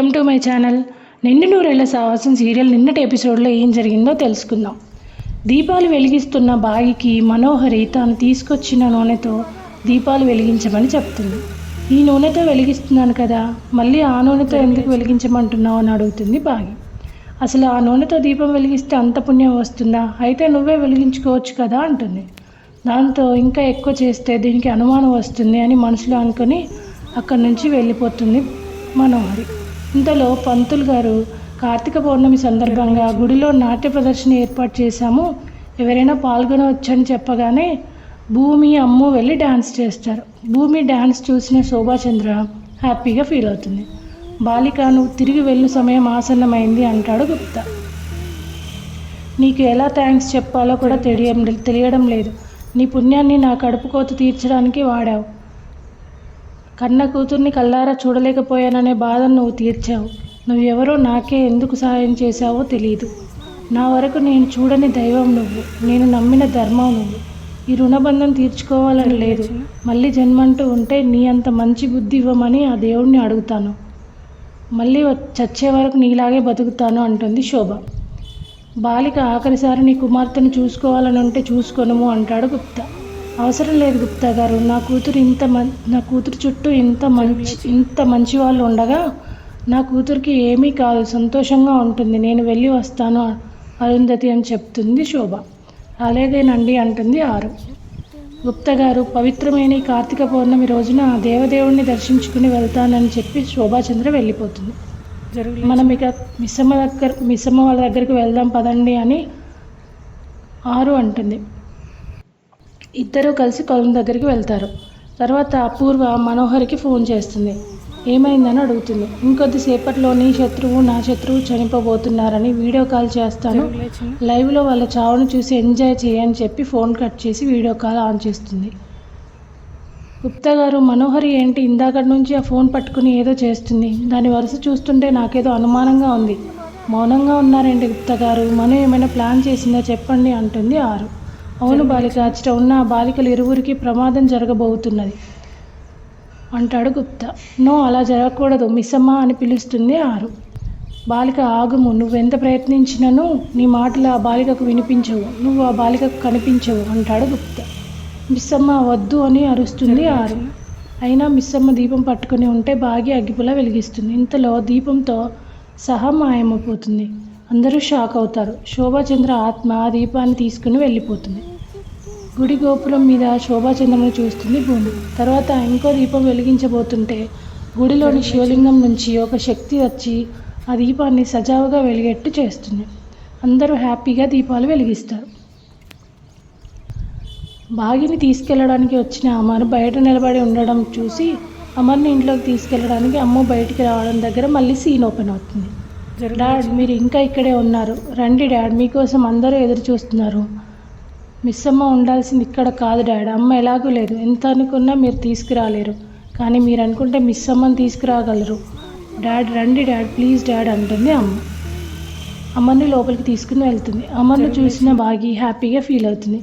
Welcome to my channel. నిండు నూరేళ్ళ సాహసం serial నిన్నటి ఎపిసోడ్లో ఏం జరిగిందో తెలుసుకుందాం. దీపాలు వెలిగిస్తున్న బాగికి మనోహరి తాను తీసుకొచ్చిన నూనెతో దీపాలు వెలిగించమని చెప్తుంది. ఈ నూనెతో వెలిగిస్తున్నాను కదా మళ్ళీ ఆ నూనెతో ఎందుకు వెలిగించమంటున్నావు అని అడుగుతుంది బాగి అసలు ఆ నూనెతో దీపం వెలిగిస్తే అంత పుణ్యం వస్తుందా? అయితే నువ్వే వెలిగించుకోవచ్చు కదా అంటుంది. దాంతో ఇంకా ఎక్కువ చేస్తే దీనికి అనుమానం వస్తుంది అని మనసులో అనుకొని అక్కడి నుంచి వెళ్ళిపోతుంది మనోహరి. ఇంతలో పంతులు గారు కార్తీక పౌర్ణమి సందర్భంగా గుడిలో నాట్య ప్రదర్శన ఏర్పాటు చేశాము. ఎవరైనా పాల్గొనవచ్చని చెప్పగానే భూమి అమ్ము వెళ్ళి డ్యాన్స్ చేస్తారు. భూమి డ్యాన్స్ చూసిన శోభాచంద్ర హ్యాపీగా ఫీల్ అవుతుంది. బాలిక నువ్వు తిరిగి వెళ్ళు సమయం ఆసన్నమైంది అంటాడు గుప్తా. నీకు ఎలా థ్యాంక్స్ చెప్పాలో కూడా తెలియడం తెలియడం లేదు. నీ పుణ్యాన్ని నా కడుపు కోత తీర్చడానికి వాడావు. కన్న కూతుర్ని కల్లారా చూడలేకపోయాననే బాధను నువ్వు తీర్చావు. నువ్వెవరో నాకే ఎందుకు సహాయం చేశావో తెలియదు నా వరకు నేను చూడని దైవం నువ్వు. నేను నమ్మిన ధర్మం నువ్వు. ఈ రుణబంధం తీర్చుకోవాలని లేదు. మళ్ళీ జన్మంటూ ఉంటే నీ అంత మంచి బుద్ధి ఇవ్వమని ఆ దేవుణ్ణి అడుగుతాను. మళ్ళీ చచ్చే వరకు నీలాగే బతుకుతాను అంటుంది శోభ. బాలిక ఆఖరిసారి నీ కుమార్తెను చూసుకోవాలని ఉంటే చూసుకోనము అంటాడు గుప్తా. అవసరం లేదు గుప్తా గారు. నా కూతురు ఇంత నా కూతురు చుట్టూ ఇంత మంచి ఇంత మంచి వాళ్ళు ఉండగా నా కూతురికి ఏమీ కాదు సంతోషంగా ఉంటుంది. నేను వెళ్ళి వస్తాను అరుంధతి అని చెప్తుంది శోభ. అలాగేనండి అంటుంది ఆరు. గుప్తా గారు పవిత్రమైన ఈ కార్తీక పౌర్ణమి రోజున దేవదేవుణ్ణి దర్శించుకుని వెళ్తానని చెప్పి శోభాచంద్ర వెళ్ళిపోతుంది. మనం ఇక మిస్సమ్మ దగ్గర మిస్సమ్మ వాళ్ళ దగ్గరికి వెళ్దాం పదండి అని ఆరు అంటుంది. ఇద్దరూ కలిసి కొలం దగ్గరికి వెళ్తారు. తర్వాత అపూర్వ మనోహర్కి ఫోన్ చేస్తుంది. ఏమైందని అడుగుతుంది. ఇంకొద్దిసేపట్లో నీ శత్రువు నా శత్రువు చనిపోబోతున్నారని వీడియో కాల్ చేస్తాను. లైవ్లో వాళ్ళ చావును చూసి ఎంజాయ్ చేయని చెప్పి ఫోన్ కట్ చేసి వీడియో కాల్ ఆన్ చేస్తుంది. గుప్తా గారు మనోహరి ఏంటి ఇందాకటి నుంచి ఆ ఫోన్ పట్టుకుని ఏదో చేస్తుంది. దాని వరుస చూస్తుంటే నాకేదో అనుమానంగా ఉంది. మౌనంగా ఉన్నారేంటి గుప్తా గారు? మనం ఏమైనా ప్లాన్ చేసిందా చెప్పండి అంటుంది ఆరు. అవును బాలిక అచ్చట ఉన్న ఆ బాలికలు ఇరువురికి ప్రమాదం జరగబోతున్నది. అంటాడు గుప్తా. నో అలా జరగకూడదు. మిస్సమ్మ అని పిలుస్తుంది ఆరు. బాలిక ఆగుము. నువ్వెంత ప్రయత్నించినను నీ మాటలు ఆ బాలికకు వినిపించవు. నువ్వు ఆ బాలికకు కనిపించవు అంటాడు గుప్తా. మిస్సమ్మ వద్దు అని అరుస్తుంది ఆరు. అయినా మిస్సమ్మ దీపం పట్టుకుని ఉంటే బాగి అగ్గిపుల వెలిగిస్తుంది. ఇంతలో దీపంతో సహా మాయమైపోతుంది. అందరూ షాక్ అవుతారు. శోభాచంద్ర ఆత్మ ఆ దీపాన్ని తీసుకుని వెళ్ళిపోతుంది. గుడి గోపురం మీద శోభాచంద్రను చూస్తుంది భూమి. తర్వాత ఇంకో దీపం వెలిగించబోతుంటే గుడిలోని శివలింగం నుంచి ఒక శక్తి వచ్చి ఆ దీపాన్ని సజావుగా వెలిగేట్టు చేస్తుంది. అందరూ హ్యాపీగా దీపాలు వెలిగిస్తారు. బాగిని తీసుకెళ్ళడానికి వచ్చిన అమర్ బయట నిలబడి ఉండడం చూసి అమర్ని ఇంట్లోకి తీసుకెళ్ళడానికి అమ్మ బయటికి రావడం దగ్గర మళ్ళీ సీన్ ఓపెన్ అవుతుంది. డాడ్ మీరు ఇంకా ఇక్కడే ఉన్నారు. రండి డాడ్ మీకోసం అందరూ ఎదురు చూస్తున్నారు. మిస్ అమ్మ ఉండాల్సింది ఇక్కడ కాదు డాడ్. అమ్మ ఎలాగూ లేదు. ఎంత అనుకున్నా మీరు తీసుకురాలేరు. కానీ మీరు అనుకుంటే మిస్ అమ్మని తీసుకురాగలరు. డాడ్ రండి డాడ్. ప్లీజ్ డాడ్ అంటుంది అమ్మ. అమ్మని లోపలికి తీసుకుని వెళ్తుంది. అమ్మను చూసిన బాగి హ్యాపీగా ఫీల్ అవుతుంది.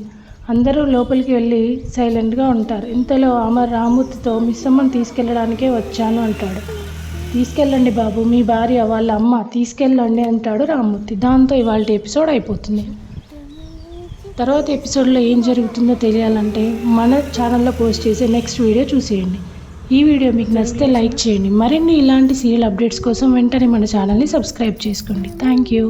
అందరూ లోపలికి వెళ్ళి సైలెంట్గా ఉంటారు. ఇంతలో అమర్ రామూర్తితో మిస్ అమ్మని తీసుకెళ్ళడానికే వచ్చాను అంటాడు. తీసుకెళ్ళండి బాబు మీ భార్య వాళ్ళ అమ్మ తీసుకెళ్ళండి అంటాడు రామూర్తి దాంతో ఇవాళ ఎపిసోడ్ అయిపోతుంది. తర్వాత ఎపిసోడ్లో ఏం జరుగుతుందో తెలియాలంటే మన ఛానల్లో పోస్ట్ చేసే నెక్స్ట్ వీడియో చూసేయండి. ఈ వీడియో మీకు నచ్చితే లైక్ చేయండి. మరిన్ని ఇలాంటి సీరియల్ అప్డేట్స్ కోసం వెంటనే మన ఛానల్ని సబ్స్క్రైబ్ చేసుకోండి. Thank you.